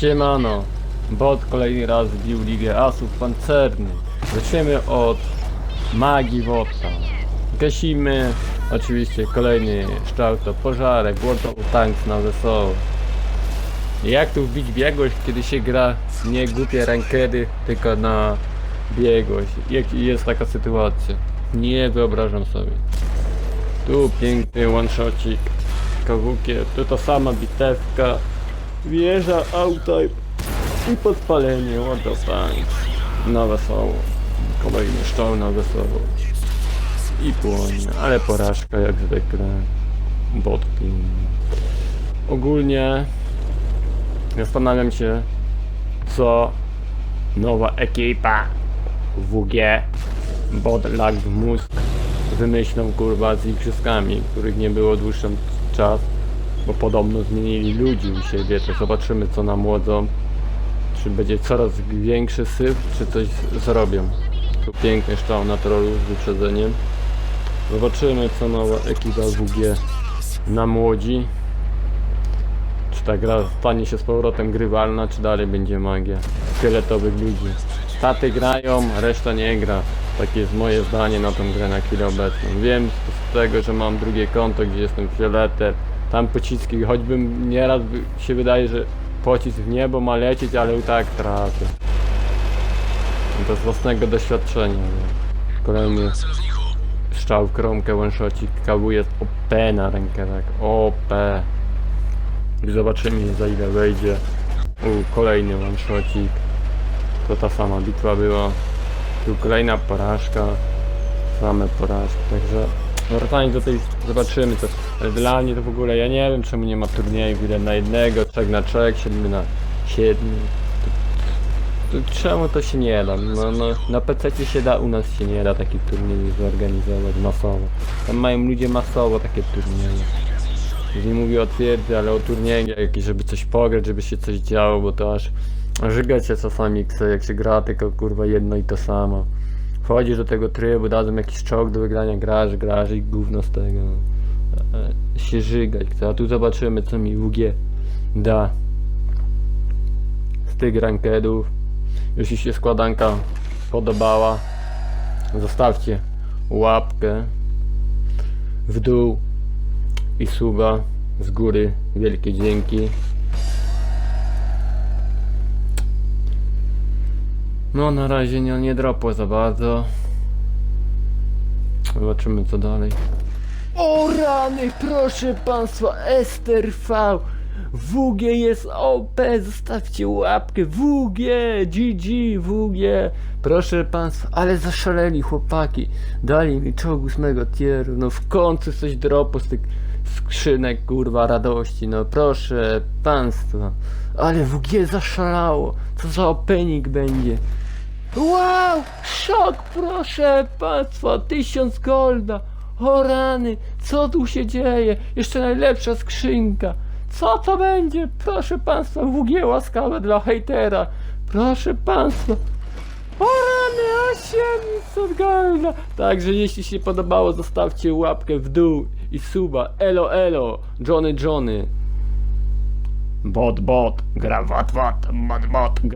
Siemano, bot kolejny raz wbił Ligę Asów Pancernych. Zaczniemy od magii Wota. Gasimy, oczywiście kolejny szczał to pożarek, łotowy tank na wesoło. Jak tu wbić biegłość, kiedy się gra nie głupie rankedy, tylko na biegłość? Jak jest taka sytuacja? Nie wyobrażam sobie. Tu piękny one-shotcik, kawukie, tu ta sama bitewka, wieża, auta i podpalenie, what the fuck. Na wesoło. Kolejny szczał na wesoło. I płonie, ale porażka jak zwykle. Botki. Ogólnie zastanawiam się, co nowa ekipa WG Bot lag w mózg wymyślą kurwa z igrzyskami, których nie było dłuższy czas, bo podobno zmienili ludzi u siebie, to zobaczymy co nam młodzą. Czy będzie coraz większy syf, czy coś zrobią. Tu piękny szczał na trollu z wyprzedzeniem. Zobaczymy co nowa ekipa WG na młodzi. Czy ta gra stanie się z powrotem grywalna, czy dalej będzie magia szkieletowych ludzi. Taty grają, reszta nie gra. Takie jest moje zdanie na tą grę na chwilę obecną. Wiem z tego, że mam drugie konto, gdzie jestem fioletem tam pociski, choćbym nieraz się wydaje, że pocisk w niebo ma lecieć, ale i tak tracę. To z własnego doświadczenia. No. Kolejny strzał w kromkę, one-shocik, kawuje OP na rękę, tak, OP. I zobaczymy za ile wejdzie. U, kolejny one-shocik. To ta sama bitwa była. Tu kolejna porażka. Same porażki, także wracając do tej, zobaczymy co. Ale dla mnie to w ogóle, ja nie wiem czemu nie ma turniejów ile na jednego, trzech na trzech, siedmiu na siedmiu. To, to, czemu to się nie da? No, no, na PC się da, u nas się nie da takich turniejów zorganizować masowo. Tam mają ludzie masowo takie turnieje. Nie mówię o twierdzy, ale o turnieje jakieś, żeby coś pograć, żeby się coś działo, bo to aż żygać się czasami jak się gra tylko kurwa jedno i to samo. Wchodzisz do tego trybu, dadzą jakiś czołg do wygrania, grasz, grasz i gówno z tego. E, się żygać a tu zobaczymy co mi WG da. Z tych rankedów. Jeśli się składanka podobała, zostawcie łapkę w dół i suba z góry. Wielkie dzięki. No na razie nie, nie dropło za bardzo. Zobaczymy co dalej. O rany, proszę państwa, Ester V. WG jest OP, zostawcie łapkę. WG, GG, WG. Proszę państwa, ale zaszaleli chłopaki. Dali mi czołg ósmego tieru. No w końcu coś dropu z tych skrzynek, kurwa, radości. No proszę państwa. Ale WG zaszalało. Co za opening będzie. Wow! Szok, proszę państwa! Tysiąc golda! O rany! Co tu się dzieje? Jeszcze najlepsza skrzynka! Co to będzie? Proszę państwa, WG łaskawe dla hejtera! Proszę państwa! O rany! 800 golda! Także jeśli się podobało, zostawcie łapkę w dół i suba. Elo, elo! Johnny, Johnny! Bot, bot! Gra wat, wat! Bot, bot!